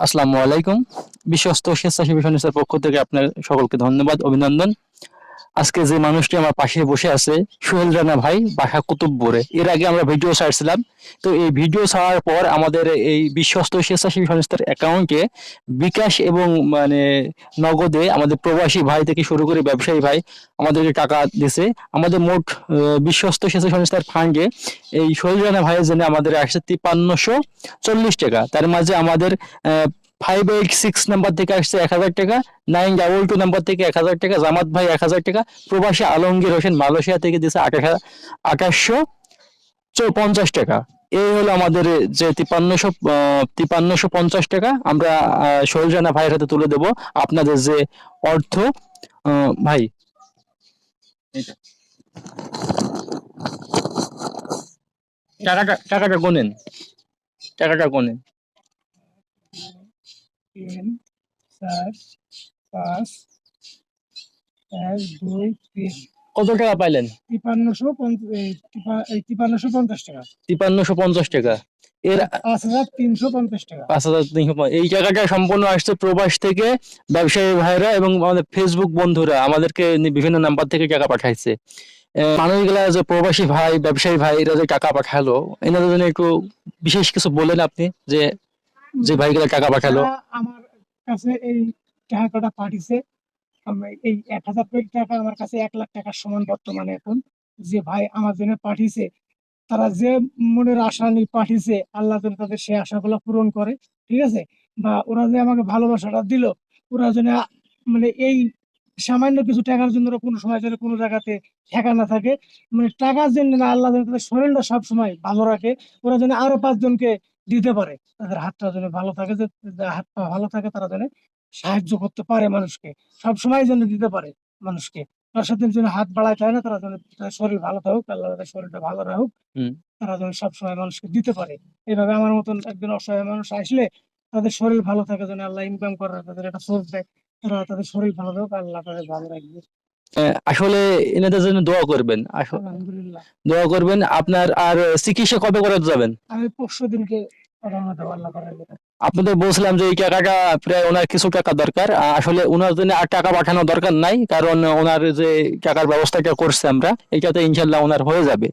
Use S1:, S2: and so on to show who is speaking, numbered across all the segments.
S1: আসসালামু আলাইকুম। বিশ্বস্ত স্বেচ্ছাসেবী সংস্থার পক্ষ থেকে আপনার সকলকে ধন্যবাদ অভিনন্দন। আজকে যে মানুষটি আমার পাশে বসে আছে, সোহেল রানা ভাই, বাসা কুতুবপুরে। এর আগে আমরা ভিডিও ছাড়ছিলাম। তো এই ভিডিও ছাড়ার পর আমাদের এই বিশ্বস্ত স্বেচ্ছাসেবী সংস্থার অ্যাকাউন্টে বিকাশ এবং মানে নগদে আমাদের প্রবাসী ভাই থেকে শুরু করে ব্যবসায়ী ভাই আমাদেরকে টাকা দিছে, আমাদের মোট বিশ্বস্ত স্বেচ্ছা সংস্থার ফান্ডে এই সোহেল রানা ভাইয়ের জন্য আমাদের আসছে তিপ্পান্নশো চল্লিশ টাকা। তার মাঝে আমাদের ফাইভ এইট সিক্স নাম্বার থেকে আসছে এক হাজার টাকা নাইন ডাবল টু নাম্বার থেকে এক হাজার টাকা, জামাত ভাই এক হাজার টাকা, প্রবাসী আলমগীর হোসেন মালয়েশিয়া থেকে দিয়েছে আঠাশ আঠাশশো পঞ্চাশ টাকা। এই হলো আমাদের যে তিপ্পান্নশো তিপান্নশো পঞ্চাশ টাকা। আমরা রানা ভাইয়ের হাতে তুলে দেব আপনাদের যে অর্থ। ভাই। টাকাটা টাকাটা গোনেন। টাকাটা গোনেন।
S2: তিন চার পাঁচ এক দুই তিন।
S1: কত টাকা পাইলেন?
S2: তিপান্নশো এই তিপান্নশো পঞ্চাশ টাকা।
S1: তিপ্পান্নশো পঞ্চাশ টাকা। এর
S2: পাঁচ হাজার তিনশো পঞ্চাশ টাকা।
S1: পাঁচ হাজার তিনশো পঞ্চাশ। এই টাকাটা সম্পূর্ণ আসছে প্রবাস থেকে ব্যবসায়ী ভাইরা এবং আমাদের ফেসবুক বন্ধুরা আমাদেরকে বিভিন্ন নাম্বার থেকে টাকা পাঠাইছে। মানুষগুলা যে প্রবাসী ভাই ব্যবসায়ী ভাই এরা যে টাকা পাঠালো এনাদের জন্য একটু বিশেষ কিছু বলেন আপনি যে যে ভাইগুলা টাকা পাঠালো।
S2: আমার কাছে এই টাকাটা পাঠিয়েছে। এই এক হাজার টাকা আমার কাছে এক লাখ টাকার সমান বর্তমানে এখন। যে ভাই আমার জন্য পাঠিয়েছে, তারা যে মনের আশা নিয়ে পাঠিয়েছে, আল্লাহ যেন তাদের সেই আশাগুলো পূরণ করে, ঠিক আছে? বা ওরা যে আমাকে ভালোবাসাটা দিল, ওরা যেন মানে এই সামান্য কিছু টাকার জন্য কোনো সময় যেন কোনো জায়গাতে ঠেকা না থাকে। মানে টাকার জন্য না, আল্লাহ যেন তাদের শরীরটা সবসময় ভালো রাখে। ওরা যেন আরও পাঁচজনকে দিতে পারে। তাদের হাতটা যেন ভালো থাকে যে হাত পা ভালো থাকে তারা যেন সাহায্য করতে পারে মানুষকে। সব সময় যেন দিতে পারে মানুষকে। তার সাথে যেন হাত বাড়ায় চায় না তারা যেন শরীর ভালো থাকুক আল্লাহ তাদের শরীরটা ভালো রাখুক। তারা যেন সবসময় মানুষকে দিতে পারে। এইভাবে আমার মতন একজন অসহায় মানুষ আসলে তাদের শরীর ভালো থাকে যেন আল্লাহ ইনকাম করার তাদের একটা সোর্স দেয়। তারা তাদের শরীর ভালো থাকুক আল্লাহ তাদের ভালো রাখবে।
S1: আসলে এনাদের জন্য দোয়া করবেন। দোয়া করবেন আপনার আর চিকিৎসা কবে করে যাবেন?
S2: আমি পরশু দিনকে
S1: আপনাদের বলছিলাম যে এই টাকাটা প্রায় ওনার কিছু টাকা দরকার। আসলে ওনার জন্য আর টাকা পাঠানো দরকার নাই কারণ ওনার যে টাকার ব্যবস্থাটা করছে আমরা এইটাতে ইনশাল্লাহ ওনার হয়ে যাবে।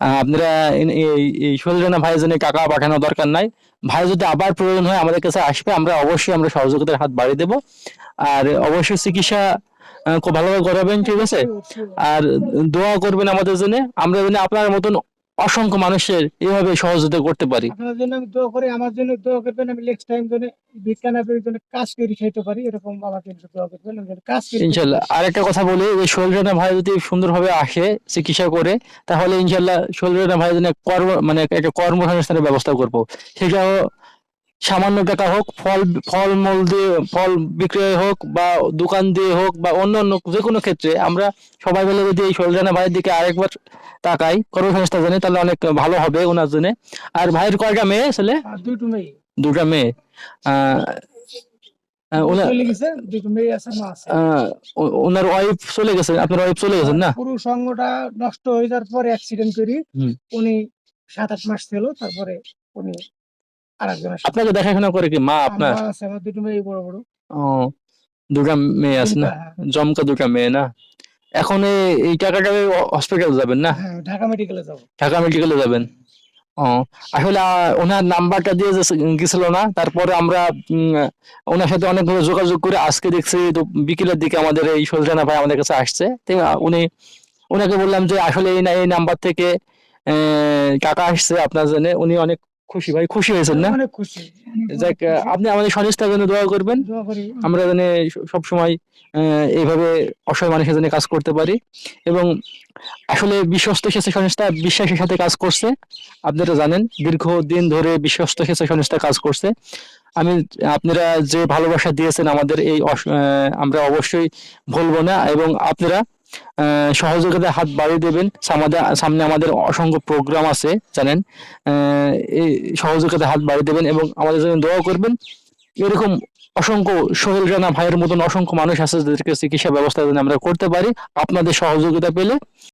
S1: আপনারা এই- এই ভাইয়ের জন্য টাকা পাঠানো দরকার নাই। ভাই যদি আবার প্রয়োজন হয় আমাদের কাছে আসবে আমরা অবশ্যই আমরা সহযোগিতার হাত বাড়িয়ে দেবো। আর অবশ্যই চিকিৎসা খুব ভালোভাবে করাবেন ঠিক আছে? আর দোয়া করবেন আমাদের জন্য। আমরা যেন আপনার মতন অসংখ্য মানুষের এইভাবে সহযোগিতা করতে পারি।
S2: আপনার জন্য আমি দোয়া করি আমার জন্য দোয়া করবেন আমি নেক্সট টাইম জন্য জন্য কাজ করে পারি এরকম আমাকে দোয়া করবেন আমি কাজ করি
S1: ইনশাল্লাহ। আরেকটা কথা বলি যে ভাই যদি সুন্দরভাবে আসে চিকিৎসা করে তাহলে ইনশাল্লাহ শৈলরানা ভাই জন্য কর্ম মানে একটা কর্মসংস্থানের ব্যবস্থা করব। সেটাও সামান্য টাকা হোক ফল ফল মূল দিয়ে ফল বিক্রয় হোক বা দোকান দিয়ে হোক বা অন্য অন্য যে কোনো ক্ষেত্রে আমরা সবাই মিলে যদি এই শৈলরানা ভাইয়ের দিকে আরেকবার তাকাই কর্মসংস্থা জানি তাহলে অনেক ভালো হবে ওনার জন্য। আর ভাইয়ের কয়টা মেয়ে ছেলে?
S2: মেয়ে।
S1: দুটা মেয়ে।
S2: গেছে দুটো মেয়ে
S1: ওনার ওয়াইফ চলে গেছেন আপনার ওয়াইফ চলে গেছেন না?
S2: পুরো সঙ্গটা নষ্ট হয়ে যাওয়ার পরে অ্যাক্সিডেন্ট করি। উনি সাত আট মাস ছিল তারপরে উনি আরেকজনের সাথে।
S1: আপনাকে দেখাশোনা করে কি? মা আপনার?
S2: আছে আমার দুটো মেয়ে বড় বড়।
S1: ও দুটা মেয়ে আছে না?
S2: হ্যাঁ,
S1: জমকা দুটা মেয়ে না? এখন এই- এই টাকাটা হসপিটাল যাবেন না?
S2: হ্যাঁ ঢাকা মেডিকেলে যাব।
S1: ঢাকা মেডিকেলে যাবেন? ও আসলে আহ, ওনার নাম্বারটা দিয়ে যে- গেছিল না তারপরে আমরা উম, ওনার সাথে অনেকভাবে যোগাযোগ করে আজকে দেখছি তো বিকেলের দিকে আমাদের এই সলজানা ভাই আমাদের কাছে আসছে। তো আহ, উনি ওনাকে বললাম যে আসলে এই না এই নাম্বার থেকে আহ, টাকা আসছে আপনার জন্য। উনি অনেক খুশি ভাই খুশি হয়েছেন না?
S2: অনেক খুশি।
S1: যাক আপনি আমাদের সংস্থার জন্য দোয়া করবেন।
S2: দোয়া করি।
S1: আমরা যেন সব সময় এইভাবে অসহায় মানুষের জন্য কাজ করতে পারি। এবং আসলে বিশ্বস্ত স্বেচ্ছা সংস্থা বিশ্বাসের সাথে কাজ করছে। আপনারা জানেন দীর্ঘদিন ধরে বিশ্বস্ত স্বেচ্ছা সংস্থা কাজ করছে। আমি আপনারা যে ভালোবাসা দিয়েছেন আমাদের এই আমরা অবশ্যই ভুলবো না। এবং আপনারা সহযোগিতার হাত বাড়িয়ে দেবেন। সামনে আমাদের অসংখ্য প্রোগ্রাম আছে, জানেন? এই সহযোগিতার হাত বাড়িয়ে দেবেন এবং আমাদের জন্য দোয়া করবেন। এরকম অসংখ্য সোহেল রানা ভাইয়ের মতন অসংখ্য মানুষ আছে যাদেরকে চিকিৎসা ব্যবস্থা আমরা করতে পারি। আপনাদের সহযোগিতা পেলে